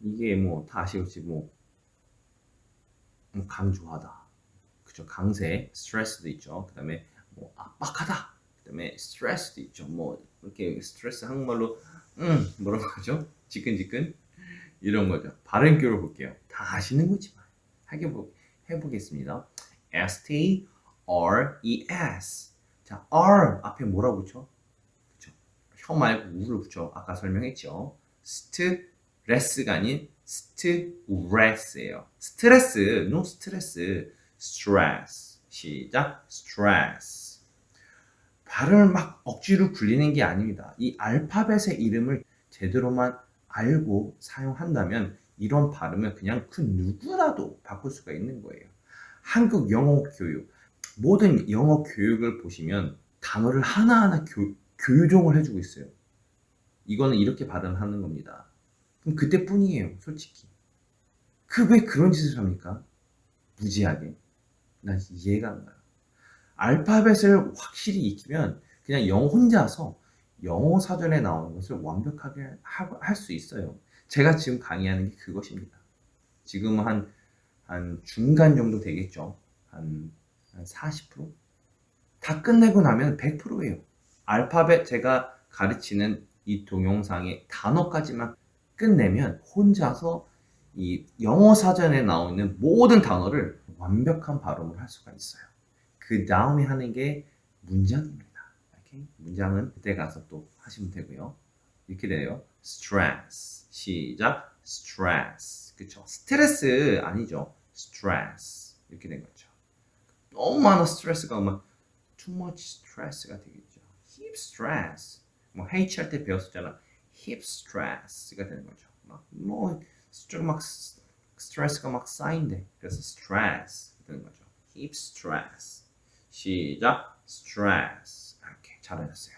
이게 뭐 다 아시겠지 뭐 음, 강조하다. 그죠? 강세, 스트레스도 있죠. 그 다음에 뭐 압박하다. 그 다음에 스트레스도 있죠. 뭐 이렇게 스트레스 한국말로 음 뭐라고 하죠? 지끈지끈 이런 거죠. 발음 교를 볼게요. 다 아시는 거지만 하게 보, 해보겠습니다. S T R E S 자 R 앞에 뭐라 붙여? 그죠? 혀 말고 우를 붙여. 아까 설명했죠. 스트 레스가 아닌 스트레스예요. 스트레스, no 스트레스, stress. 시작, stress. 발음을 막 억지로 굴리는 게 아닙니다. 이 알파벳의 이름을 제대로만 알고 사용한다면 이런 발음을 그냥 그 누구라도 바꿀 수가 있는 거예요. 한국 영어 교육, 모든 영어 교육을 보시면 단어를 하나하나 교, 교정을 해주고 있어요. 이거는 이렇게 발음하는 겁니다. 그럼 그때뿐이에요, 솔직히. 그 왜 그런 짓을 합니까? 무지하게. 난 이해가 안 가요. 알파벳을 확실히 익히면 그냥 영어 혼자서 영어 사전에 나오는 것을 완벽하게 할 수 있어요. 제가 지금 강의하는 게 그것입니다. 지금 한, 한 중간 정도 되겠죠. 한, 한 40%? 다 끝내고 나면 100%예요. 알파벳 제가 가르치는 이 동영상의 단어까지만 끝내면 혼자서 이 영어 사전에 나오는 모든 단어를 완벽한 발음을 할 수가 있어요. 그 다음에 하는 게 문장입니다. 오케이? 문장은 그때 가서 또 하시면 되고요. 이렇게 돼요. stress. 시작. stress. 그쵸? 스트레스 아니죠. stress. 이렇게 된 거죠. 너무 많은 스트레스가 오면 too much stress가 되겠죠. hip stress. 뭐 H 할 때 배웠었잖아. Hip stress가 되는 거죠. 막 스- 스트레스가 막 쌓인대. 그래서 stress 되는 거죠. hip stress. 시작. stress. 이렇게 잘해냈어요.